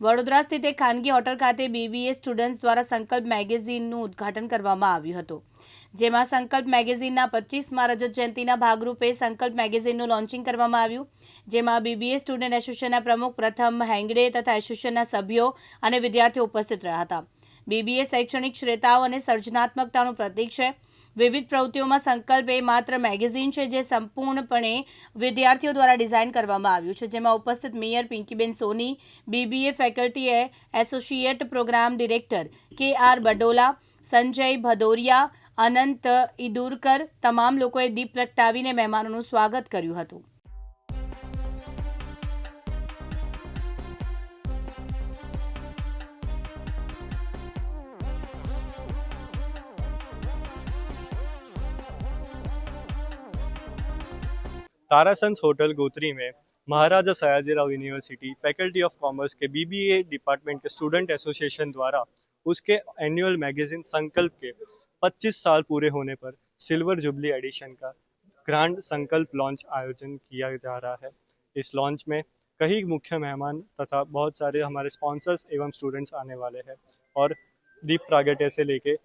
વડોદરા સ્થિત એક ખાનગી હોટલ ખાતે બીબીએ સ્ટુડન્ટ્સ દ્વારા સંકલ્પ મેગેઝિનનું ઉદ્ઘાટન કરવામાં આવ્યું હતું. જેમાં સંકલ્પ મેગેઝિનના પચીસમા રજત જયંતિના ભાગરૂપે સંકલ્પ મેગેઝિનનું લોન્ચિંગ કરવામાં આવ્યું. જેમાં બીબીએ સ્ટુડન્ટ એસોસિએશનના પ્રમુખ પ્રથમ હેંગડે તથા એસોસિએશનના સભ્યો અને વિદ્યાર્થીઓ ઉપસ્થિત રહ્યા હતા. બીબીએ શૈક્ષણિક શ્રેતાઓ અને સર્જનાત્મકતાનું પ્રતીક છે. વિવિધ પ્રવૃત્તિઓમાં સંકલ્પ એ માત્ર મેગેઝિન છે જે સંપૂર્ણપણે વિદ્યાર્થીઓ દ્વારા ડિઝાઇન કરવામાં આવ્યું છે. જેમાં ઉપસ્થિત mayor Pinkiben Soni BBA faculty associate program director K R Badola, Sanjay Bhadoria, Anant Idurkar તમામ લોકોએ દીપ પ્રગટાવીને મહેમાનોનું સ્વાગત કર્યું હતું. तारासंस होटल गोत्री में Maharaja Sayajirao university faculty of commerce के बीबीए डिपार्टमेंट के स्टूडेंट एसोसिएशन द्वारा उसके एनुअल मैगजीन संकल्प के 25 साल पूरे होने पर सिल्वर जुबली एडिशन का ग्रांड संकल्प लॉन्च आयोजन किया जा रहा है। इस लॉन्च में कई मुख्य मेहमान तथा बहुत सारे हमारे स्पॉन्सर्स एवं स्टूडेंट्स आने वाले हैं और दीप प्रागट्य से लेके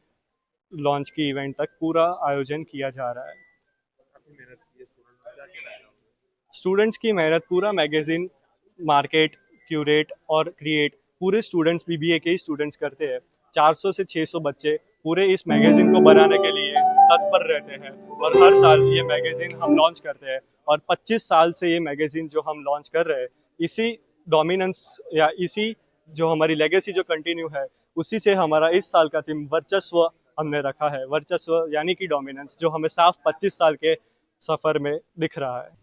लॉन्च की इवेंट तक पूरा आयोजन किया जा रहा है। स्टूडेंट्स की मेहनत, पूरा मैगजीन मार्केट क्यूरेट और क्रिएट पूरे स्टूडेंट्स बीबीए के ही स्टूडेंट्स करते हैं। 400 से 600 बच्चे पूरे इस मैगजीन को बनाने के लिए तत्पर रहते हैं और हर साल ये मैगजीन हम लॉन्च करते हैं और 25 साल से ये मैगजीन जो हम लॉन्च कर रहे हैं, इसी डोमिनेंस या इसी जो हमारी लेगेसी जो कंटिन्यू है, उसी से हमारा इस साल का थीम वर्चस्व हमने रखा है। वर्चस्व यानी कि डोमिनेंस जो हमें साफ़ 25 साल के सफ़र में दिख रहा है।